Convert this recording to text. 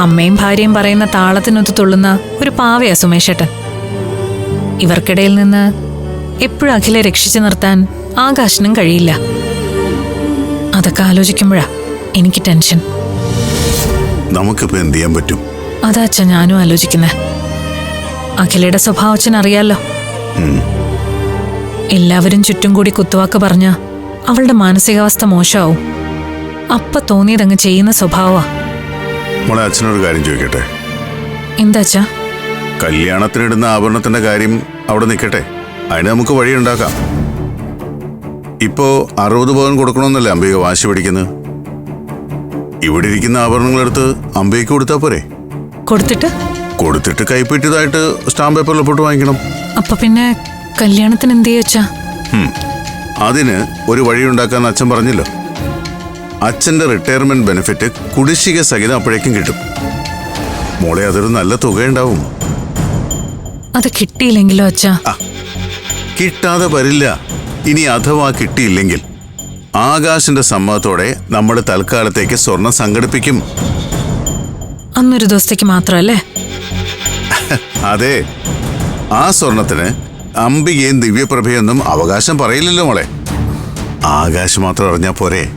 അമ്മയും ഭാര്യയും പറയുന്ന താളത്തിനൊത്ത് തുള്ളുന്ന ഒരു പാവയാ സുമേഷേട്ടൻ. ഇവർക്കിടയിൽ നിന്ന് എപ്പോഴും അഖിലെ രക്ഷിച്ചു നിർത്താൻ ആകാശനും കഴിയില്ല. അതൊക്കെ ആലോചിക്കുമ്പോഴാ എനിക്ക് ടെൻഷൻ. നമുക്കിപ്പോ എന്ത് ചെയ്യാൻ പറ്റും? അതാ അച്ഛ ഞാനും ആലോചിക്കുന്നേ. അഖിലയുടെ സ്വഭാവം അച്ഛൻ അറിയാലോ. എല്ലാവരും ചുറ്റും കൂടി കുത്തുവാക്ക് പറഞ്ഞ അവളുടെ മാനസികാവസ്ഥ മോശമാവും. അപ്പ തോന്നിയതങ്ങ് ചെയ്യുന്ന സ്വഭാവമാ. മോളെ അച്ഛനൊരു കാര്യം ചോദിക്കട്ടെ? എന്താ അച്ഛാ കല്യാണത്തിനിടുന്ന ആഭരണത്തിന്റെ കാര്യം അവിടെ നിൽക്കട്ടെ. അതിന് നമുക്ക് വഴിയുണ്ടാക്കാം ഇപ്പോ അറുപത് പവൻ കൊടുക്കണമെന്നല്ലേ അംബിക വാശി പിടിക്കുന്നത് ഇവിടെ ഇരിക്കുന്ന ആഭരണങ്ങളെടുത്ത് അംബികയ്ക്ക് കൊടുത്താൽ പോരെ? കൊടുത്തിട്ട്? കൊടുത്തിട്ട് കൈപ്പറ്റിയതായിട്ട് സ്റ്റാമ്പ് പേപ്പറിൽ പോട്ട് വാങ്ങിക്കണം. അപ്പൊ പിന്നെ കല്യാണത്തിന് എന്ത് ചെയ്യും അച്ഛാ? ഹും. അതിന് ഒരു വഴിയുണ്ടാക്കാൻ അച്ഛൻ പറഞ്ഞല്ലോ. അച്ഛന്റെ റിട്ടയർമെന്റ് ബെനിഫിറ്റ് കുടിശ്ശിക സഹിതം അപ്പോഴേക്കും കിട്ടും. മോളെ അതൊരു നല്ല തുകയുണ്ടാവും. അത് കിട്ടിയില്ലെങ്കിലോ അച്ഛാ? കിട്ടാതെ വരില്ല. ഇനി അഥവാ കിട്ടിയില്ലെങ്കിൽ. ആകാശിന്റെ സമ്മതത്തോടെ നമ്മൾ തൽക്കാലത്തേക്ക് സ്വർണം സംഘടിപ്പിക്കും. അന്നൊരു ദിവസത്തേക്ക് മാത്രമല്ലേ? അതെ. ആ സ്വർണത്തിന് അംബികയും ദിവ്യപ്രഭയൊന്നും അവകാശം പറയില്ലല്ലോ മോളെ. ആകാശ് മാത്രം അറിഞ്ഞാ പോരെ.